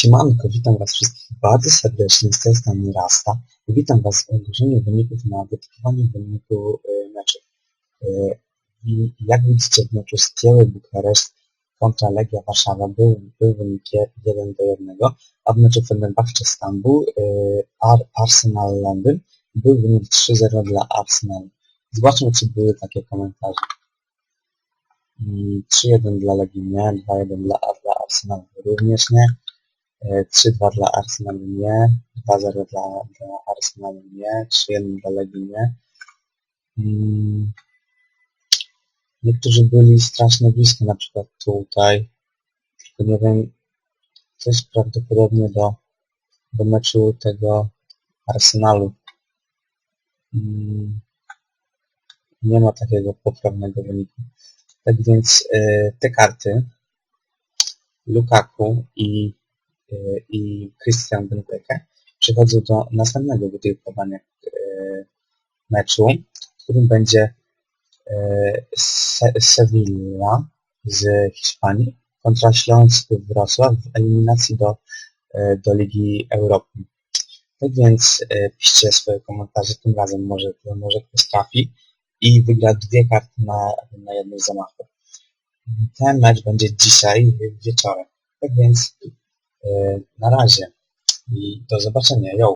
Siemanko, witam was wszystkich bardzo serdecznie, z tej strony Rasta witam was w ogłoszeniu wyników na wytykiwanie wyniku y, meczów. Y, I jak widzicie w meczu Skieły Bukareszt kontra Legia Warszawa był, był wynik 1 do 1, a w meczu Fenerbahce Stambuł y, Ar Arsenal Londyn był wynik 3-0 dla Arsenalu. Zobaczmy czy były takie komentarze. 3-1 dla Legii nie, 2-1 dla, dla Arsenalu również nie. 3-2 dla Arsenalu nie, 2-0 dla, dla Arsenalu nie, 3-1 dla Legii nie. Hmm. Niektórzy byli strasznie blisko, na przykład tutaj, tylko nie wiem, to jest prawdopodobnie do, do meczu tego Arsenalu. Hmm. Nie ma takiego poprawnego wyniku. Tak więc y, te karty Lukaku i i Christian Benteke przechodzą do następnego wytypowania meczu, w którym będzie Sevilla z Hiszpanii kontra Śląsk Wrocław w eliminacji do, do Ligi Europy. Tak więc piszcie swoje komentarze, tym razem może, może ktoś trafi i wygra dwie karty na, na jednym zamachu. Ten mecz będzie dzisiaj wieczorem. Tak więc na razie i do zobaczenia. Yo!